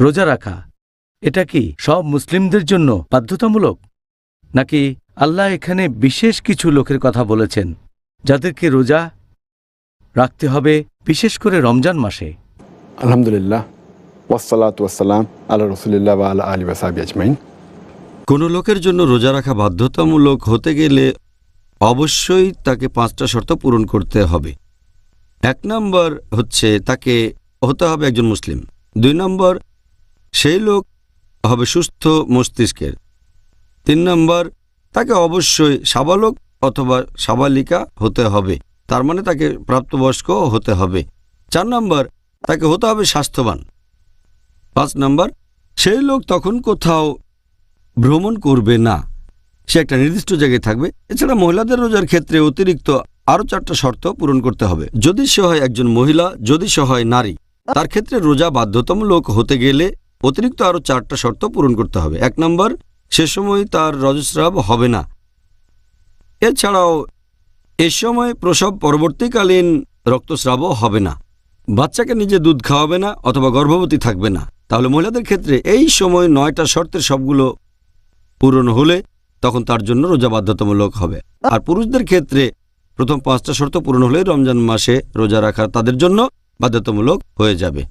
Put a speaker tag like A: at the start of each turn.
A: রোজা রাখা। এটা কি সব মুসলিমদের জন্য বাধ্যতামূলক? নাকি আল্লাহ এখানে বিশেষ কিছু লোকের কথা বলেছেন যাদেরকে রোজা রাখতে হবে বিশেষ করে রমজান মাসে?
B: আলহামদুলিল্লাহ। ওয়াসালাত ওয়াসালাম আল্লাহ রসুলিল্লাহ বা আল্লাহ আলী ওয়াসাবি আজমাইন।
C: কোনো লোকের জন্য রোজা রাখা বাধ্যতামূলক হতে গেলে অবশ্যই তাকে পাঁচটা শর্ত পূরণ করতে হবে। এক নম্বর হচ্ছে তাকে হতে হবে একজন মুসলিম। দুই নম্বর সেই লোক হবে সুস্থ মস্তিষ্কের। তিন নম্বর, তাকে অবশ্যই সাবালক অথবা সাবালিকা হতে হবে। তার মানে তাকে প্রাপ্তবয়স্ক হতে হবে। চার নম্বর, তাকে হতে হবে স্বাস্থ্যবান। পাঁচ নম্বর, সেই লোক তখন কোথাও ভ্রমণ করবে না। সে একটা নির্দিষ্ট জায়গায় থাকবে। এছাড়া মহিলাদের রোজার ক্ষেত্রে অতিরিক্ত আরও চারটা শর্ত পূরণ করতে হবে। যদি সে হয় একজন মহিলা, যদি সে হয় নারী, তার ক্ষেত্রে রোজা বাধ্যতামূলক হতে গেলে অতিরিক্ত আরও চারটা শর্ত পূরণ করতে হবে। এক নম্বর, সে সময় তার রজস্রাব হবে না। এছাড়াও, এ সময় প্রসব পরবর্তীকালীন রক্তস্রাবও হবে না। বাচ্চাকে নিজে দুধ খাওয়াবে না অথবা গর্ভবতী থাকবে না। তাহলে মহিলাদের ক্ষেত্রে এই সময় নয়টা শর্তের সবগুলো পূরণ হলে তখন তার জন্য রোজা বাধ্যতামূলক হবে। আর পুরুষদের ক্ষেত্রে প্রথম পাঁচটা শর্ত পূরণ হলে রমজান মাসে রোজা রাখা তাদের জন্য বাধ্যতামূলক হয়ে যাবে।